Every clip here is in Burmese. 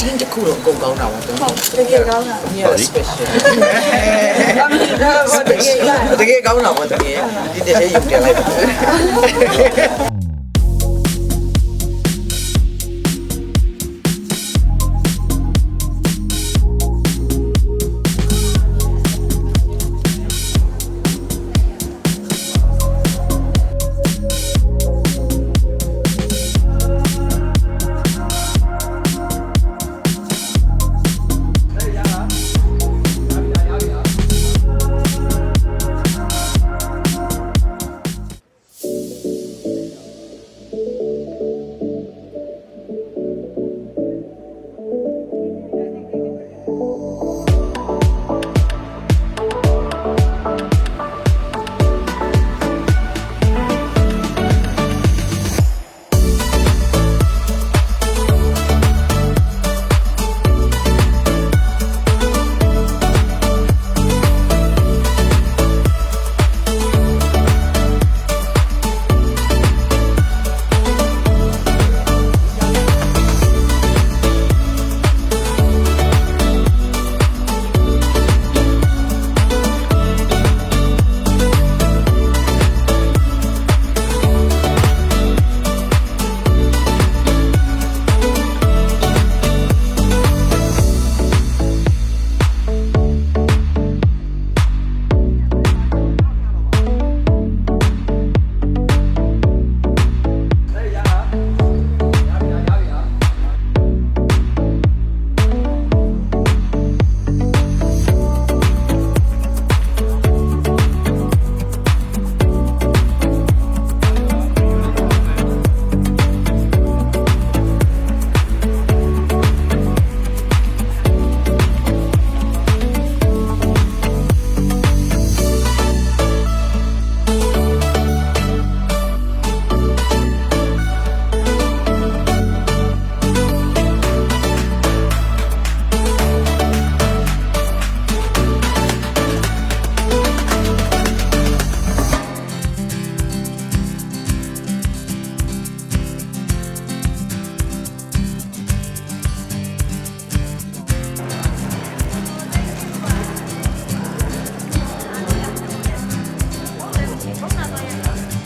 တင်းတစ်ခုတော့အကုန်ကောင်းတာပါတော့တကယ်ကောင်းတာမြတ် special တကယ်ကောင်းတာပေါ့တကယ်ဒီတစ်ချက်ရုပ်တင်လိုက်ပါ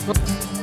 嗯